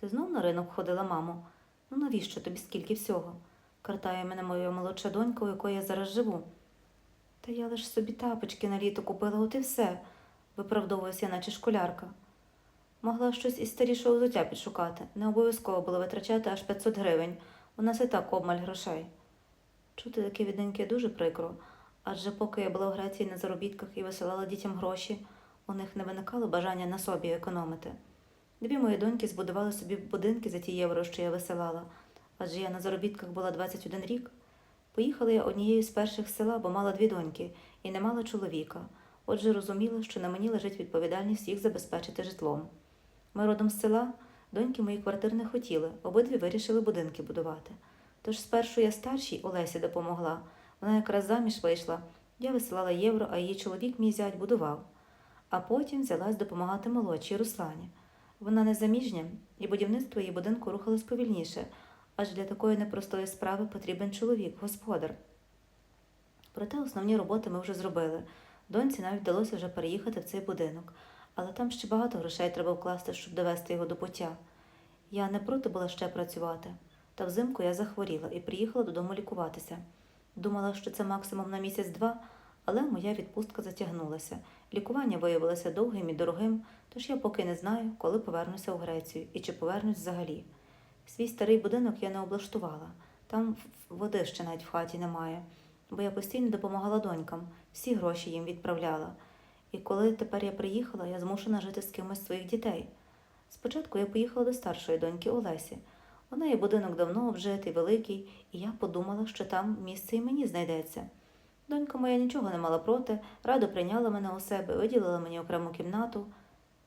Ти знов на ринок ходила, мамо? Ну навіщо тобі скільки всього? Картає мене моя молодша донька, у якої я зараз живу. Та я лиш собі тапочки на літо купила, от і все, виправдовуюся, наче школярка. Могла щось із старішого взуття підшукати. Не обов'язково було витрачати аж 500 гривень. У нас і так обмаль грошей. Чути таке від дуже прикро, адже поки я була в Греції на заробітках і висилала дітям гроші, у них не виникало бажання на собі економити. Дві мої доньки збудували собі будинки за ті євро, що я висилала, адже я на заробітках була 21 рік. Поїхала я однією з перших села, бо мала дві доньки і не мала чоловіка. Отже, розуміла, що на мені лежить відповідальність їх забезпечити житлом. Ми родом з села, доньки мої квартир не хотіли, обидві вирішили будинки будувати. Тож спершу я старшій Олесі допомогла. Вона якраз заміж вийшла. Я висилала євро, а її чоловік мій зять будував. А потім взялась допомагати молодшій Руслані. Вона незаміжня, і будівництво її будинку рухалось повільніше, аж для такої непростої справи потрібен чоловік, господар. Проте основні роботи ми вже зробили. Доньці навіть вдалося вже переїхати в цей будинок, але там ще багато грошей треба вкласти, щоб довести його до пуття. Я не проти була ще працювати, та взимку я захворіла і приїхала додому лікуватися. Думала, що це максимум на місяць-два, але моя відпустка затягнулася. Лікування виявилося довгим і дорогим, тож я поки не знаю, коли повернуся у Грецію і чи повернусь взагалі. Свій старий будинок я не облаштувала. Там води ще навіть в хаті немає, бо я постійно допомагала донькам, всі гроші їм відправляла. І коли тепер я приїхала, я змушена жити з кимось своїх дітей. Спочатку я поїхала до старшої доньки Олесі. У неї будинок давно обжитий, великий, і я подумала, що там місце і мені знайдеться. Донька моя нічого не мала проти, радо прийняла мене у себе, виділила мені окрему кімнату,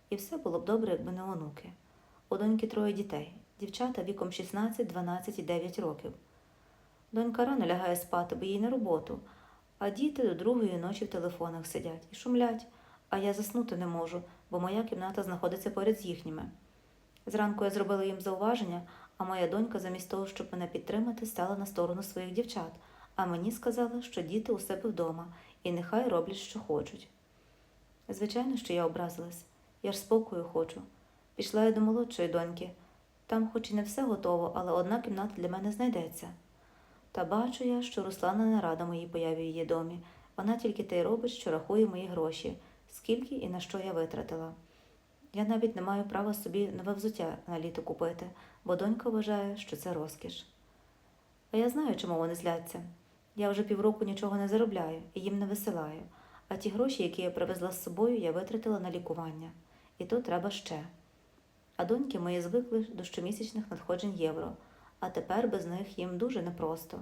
і все було б добре, якби не онуки. У доньки троє дітей, дівчата віком 16, 12 і 9 років. Донька рано лягає спати, бо їй на роботу, а діти до другої ночі в телефонах сидять і шумлять, а я заснути не можу, бо моя кімната знаходиться поряд з їхніми. Зранку я зробила їм зауваження, а моя донька, замість того, щоб мене підтримати, стала на сторону своїх дівчат, а мені сказала, що діти у себе вдома і нехай роблять, що хочуть. Звичайно, що я образилась. Я ж спокою хочу. Пішла я до молодшої доньки. Там, хоч і не все готово, але одна кімната для мене знайдеться. Та бачу я, що Руслана не рада моїй появі в її домі. Вона тільки те й робить, що рахує мої гроші, скільки і на що я витратила. Я навіть не маю права собі нове взуття на літо купити, бо донька вважає, що це розкіш. А я знаю, чому вони зляться. Я вже півроку нічого не заробляю і їм не висилаю, а ті гроші, які я привезла з собою, я витратила на лікування. І то треба ще. А доньки мої звикли до щомісячних надходжень євро, а тепер без них їм дуже непросто.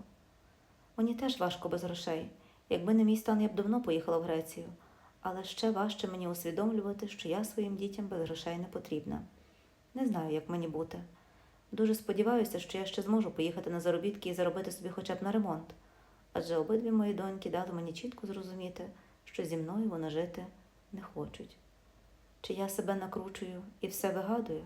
Мені теж важко без грошей. Якби не мій стан, я б давно поїхала в Грецію, але ще важче мені усвідомлювати, що я своїм дітям без грошей не потрібна. Не знаю, як мені бути. Дуже сподіваюся, що я ще зможу поїхати на заробітки і заробити собі хоча б на ремонт, адже обидві мої доньки дали мені чітко зрозуміти, що зі мною вони жити не хочуть. Чи я себе накручую і все вигадую?